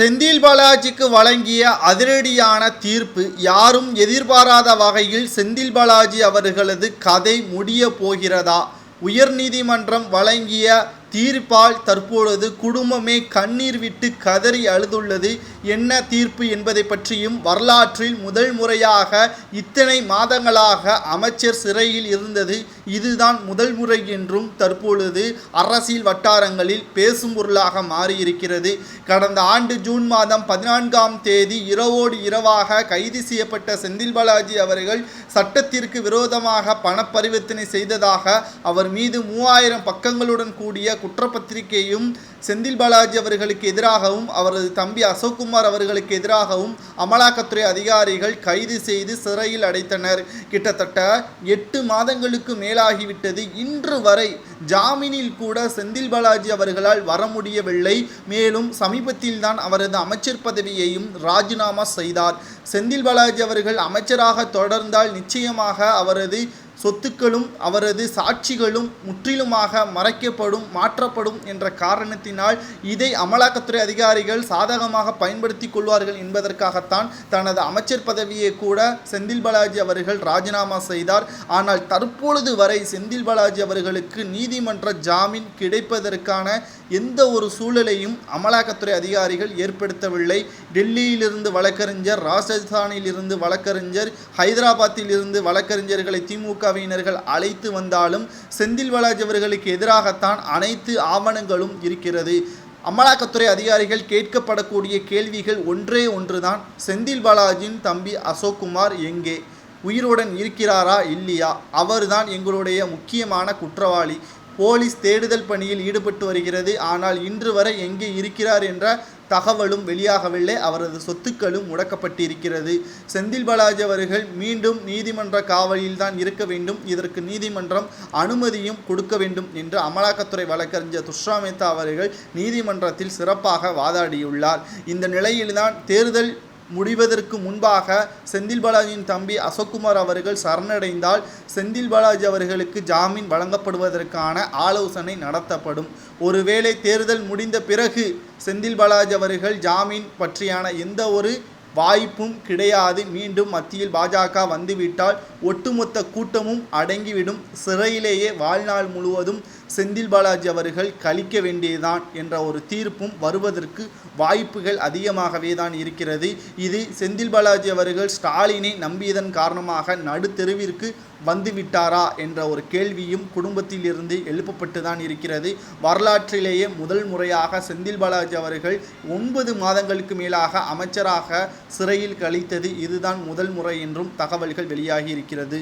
செந்தில் பாலாஜிக்கு வழங்கிய அதிரடியான தீர்ப்பு யாரும் எதிர்பாராத வகையில் செந்தில் பாலாஜி அவர்களது கதை முடிய போகிறதா? உயர்நீதிமன்றம் வழங்கிய தீர்ப்பால் தற்பொழுது குடும்பமே கண்ணீர் விட்டு கதறி அழுதுள்ளது. என்ன தீர்ப்பு என்பதை பற்றியும் வரலாற்றில் முதல் முறையாக இத்தனை மாதங்களாக அமைச்சர் சிறையில் இருந்தது. இதுதான் முதல் முறை என்றும் தற்பொழுது அரசியல் வட்டாரங்களில் பேசும் பொருளாக மாறியிருக்கிறது. கடந்த ஆண்டு ஜூன் மாதம் பதினான்காம் தேதி இரவோடு இரவாக கைது செய்யப்பட்ட செந்தில் பாலாஜி அவர்கள் சட்டத்திற்கு விரோதமாக பணப்பரிவர்த்தனை செய்ததாக அவர் மீது மூவாயிரம் பக்கங்களுடன் கூடிய குற்றப்பத்திரிகையும் செந்தில் பாலாஜி அவர்களுக்கு எதிராகவும் அவரது தம்பி அசோக்குமார் அவர்களுக்கு எதிராகவும் அமலாக்கத்துறை அதிகாரிகள் கைது செய்து சிறையில் அடைத்தனர். கிட்டத்தட்ட எட்டு மாதங்களுக்கு மேலாகிவிட்டது. இன்று வரை ஜாமீனில் கூட செந்தில் பாலாஜி அவர்களால் வர முடியவில்லை. மேலும் சமீபத்தில் தான் அவரது அமைச்சர் பதவியையும் ராஜினாமா செய்தார். செந்தில் பாலாஜி அவர்கள் அமைச்சராக தொடர்ந்தால் நிச்சயமாக அவரது சொத்துக்களும் அவரது சாட்சிகளும் முற்றிலுமாக மறைக்கப்படும் மாற்றப்படும் என்ற காரணத்தினால் இதை அமலாக்கத்துறை அதிகாரிகள் சாதகமாக பயன்படுத்தி கொள்வார்கள் என்பதற்காகத்தான் தனது அமைச்சர் பதவியை கூட செந்தில் பாலாஜி அவர்கள் ராஜினாமா செய்தார். ஆனால் தற்பொழுது வரை செந்தில் பாலாஜி அவர்களுக்கு நீதிமன்ற ஜாமீன் கிடைப்பதற்கான எந்த ஒரு சூழலையும் அமலாக்கத்துறை அதிகாரிகள் ஏற்படுத்தவில்லை. டெல்லியிலிருந்து வழக்கறிஞர் ராஜஸ்தானில் இருந்து வழக்கறிஞர் ஹைதராபாத்தில் இருந்து வழக்கறிஞர்களை திமுகவினர்கள் அழைத்து வந்தாலும் செந்தில் பாலாஜி அவர்களுக்கு எதிராகத்தான் அனைத்து ஆவணங்களும் இருக்கிறது. அமலாக்கத்துறை அதிகாரிகள் கேட்கப்படக்கூடிய கேள்விகள் ஒன்றே ஒன்றுதான். செந்தில் பாலாஜியின் தம்பி அசோக்குமார் எங்கே? உயிருடன் இருக்கிறாரா இல்லையா? அவர்தான் எங்களுடைய முக்கியமான குற்றவாளி. போலீஸ் தேடுதல் பணியில் ஈடுபட்டு வருகிறது. ஆனால் இன்று வரை எங்கே இருக்கிறார் என்ற தகவலும் வெளியாகவில்லை. அவரது சொத்துக்களும் முடக்கப்பட்டிருக்கிறது. செந்தில் பாலாஜி அவர்கள் மீண்டும் நீதிமன்ற காவலில் தான் இருக்க வேண்டும். இதற்கு நீதிமன்றம் அனுமதியும் கொடுக்க வேண்டும் என்று அமலாக்கத்துறை வழக்கறிஞர் துஷ்ரா மேத்தா அவர்கள் நீதிமன்றத்தில் சிறப்பாக வாதாடியுள்ளார். இந்த நிலையில்தான் தேர்தல் முடிவதற்கு முன்பாக செந்தில் பாலாஜியின் தம்பி அசோக்குமார் அவர்கள் சரணடைந்தால் செந்தில் பாலாஜி அவர்களுக்கு ஜாமீன் வழங்கப்படுவதற்கான ஆலோசனை நடத்தப்படும். ஒருவேளை தேர்தல் முடிந்த பிறகு செந்தில் பாலாஜி அவர்கள் ஜாமீன் பற்றியான எந்த ஒரு வாய்ப்பும் கிடையாது. மீண்டும் மத்தியில் பாஜக வந்துவிட்டால் ஒட்டுமொத்த கூட்டமும் அடங்கிவிடும். சிறையிலேயே வாழ்நாள் முழுவதும் செந்தில் பாலாஜி அவர்கள் கழிக்க வேண்டியதுதான் என்ற ஒரு தீர்ப்பும் வருவதற்கு வாய்ப்புகள் அதிகமாகவே தான் இருக்கிறது. இது செந்தில் பாலாஜி அவர்கள் ஸ்டாலினை நம்பியதன் காரணமாக நடுத்தெருவிற்கு வந்துவிட்டாரா என்ற ஒரு கேள்வியும் குடும்பத்தில் இருந்து எழுப்பப்பட்டு தான் இருக்கிறது. வரலாற்றிலேயே முதல் முறையாக செந்தில் பாலாஜி அவர்கள் ஒன்பது மாதங்களுக்கு மேலாக அமைச்சராக சிறையில் கழித்தது இதுதான் முதல் முறை என்றும் தகவல்கள் வெளியாகி இருக்கிறது